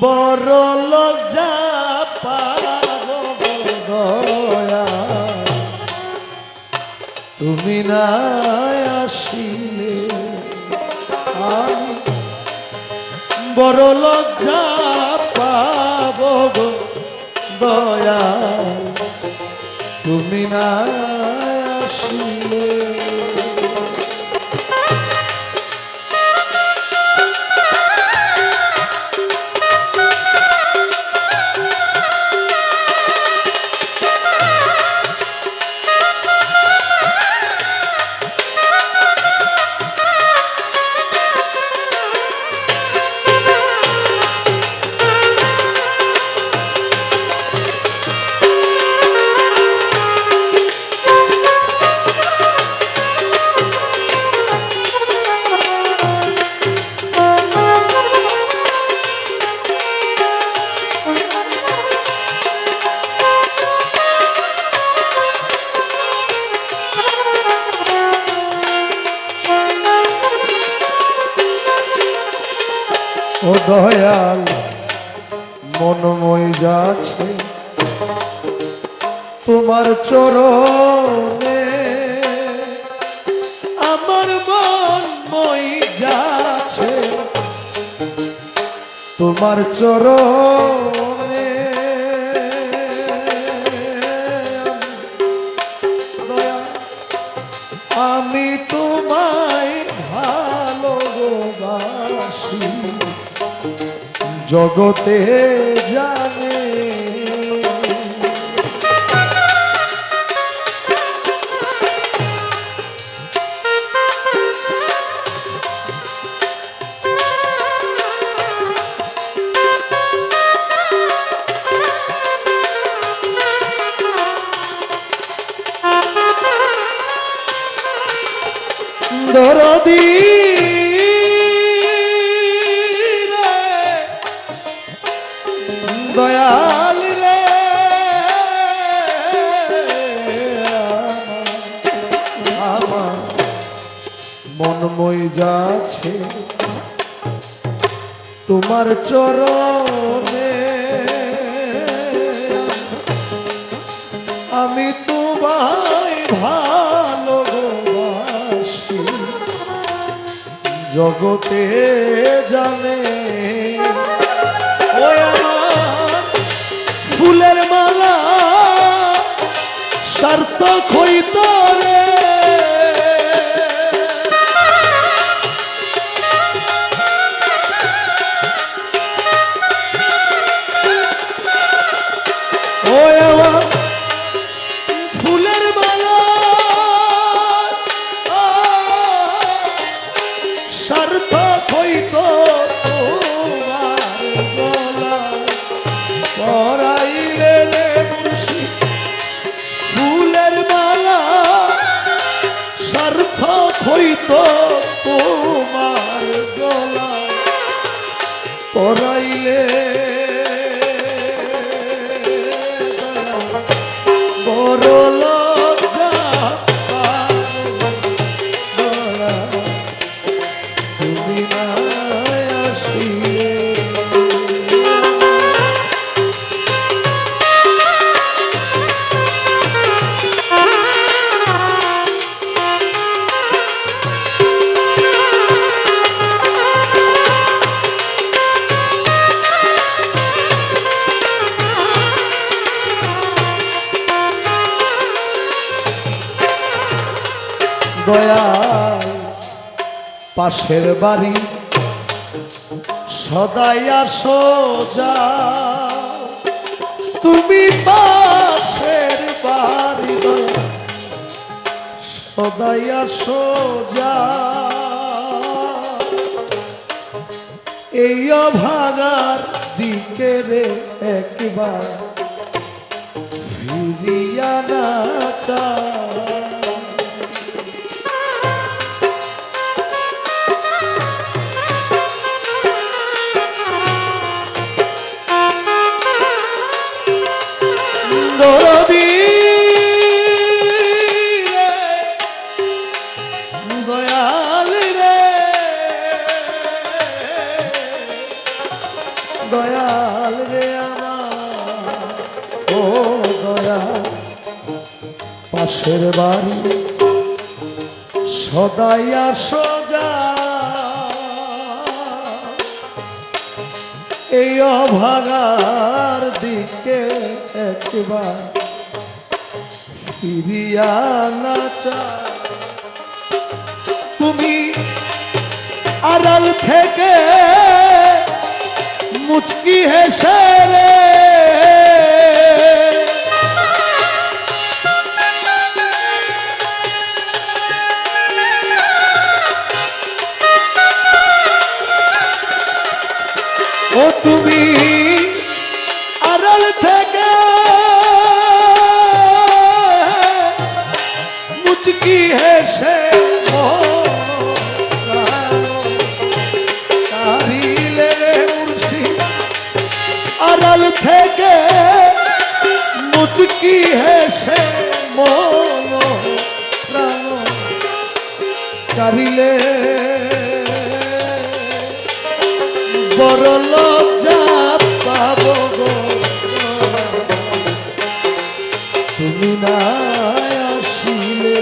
বড় লজ্জা তুমি না আসিলে আমি। বড় লজ্জা পাবো দয়া। তুমি না আসিলে। মনময় যাচ্ছে। তোমার চরণে আমার মনময় যাচ্ছে। তোমার চরণে জগতে জানে দয়াল রে। আমার মন মই যাচ্ছে তোমার চরণে। আমি তোমায় ভালোবাসি জগতে জানে। আমার ফুলের মালা সার্থক হইত রে। হইত তোমার গলায় পরাইলে দয়াল, পাশের বাড়ি, সদাই আসো যা তুমি পাশের বাড়ি সদাই আসো যা এই অভাগার দিকে রে একবার ফিরিয়া না চা পাশের বাড়ি। সদাইয়া সোজা এই অভাগার দিকে একবার ফিরিয়া না চায় তুমি আড়াল থেকে মুচকি হেসে রে। ও তুমি আড়াল থেকে মুচকি হেসে আড়াল থেকে মুচকি হেসে মন প্রাণ কারিলে বড় লজ্জা পাব গো। তুমি না আসিলে।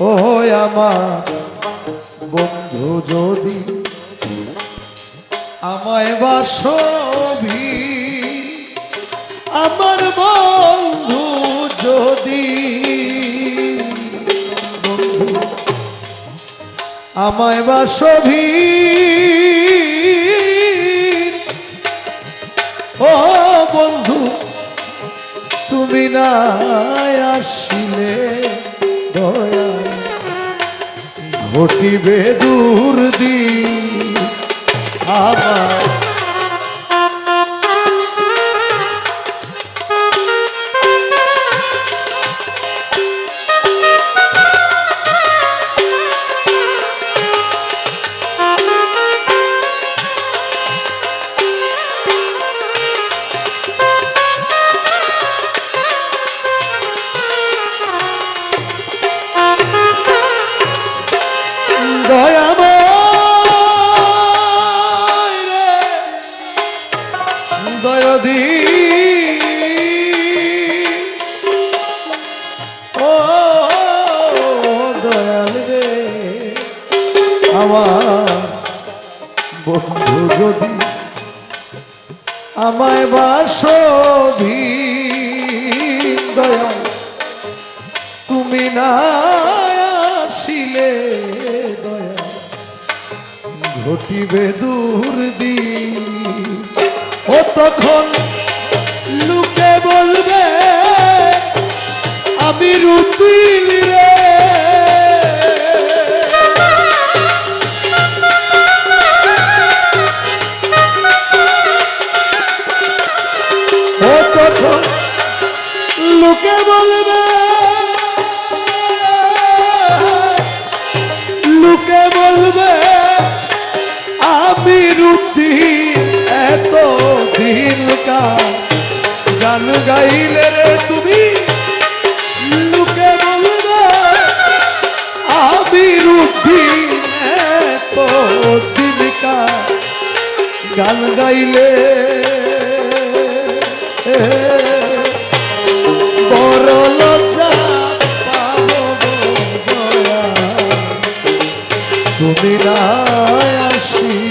ও আমার বন্ধু, যদি আমায় বাসবি, আমার বন্ধু যদি আমায় বাসবি, ও বন্ধু, তুমি না আসিলে, দয়া ঘটিবে দূর দি আমার দয়াল রে। আমার বন্ধু যদি আমায় বাসবি, দয়াল, তুমি না আসিলে ঘটিবে দূর দি ও তখন লুকে বলবে, আমি রুতিল লোকে বলবে লোকে বলবে, আমি রুটি এত দিনকা গান গাইলে রে তুমি? লোকে বলবে, আমি রুটি এত দিনকা গান গাইলে তুমি না আসি।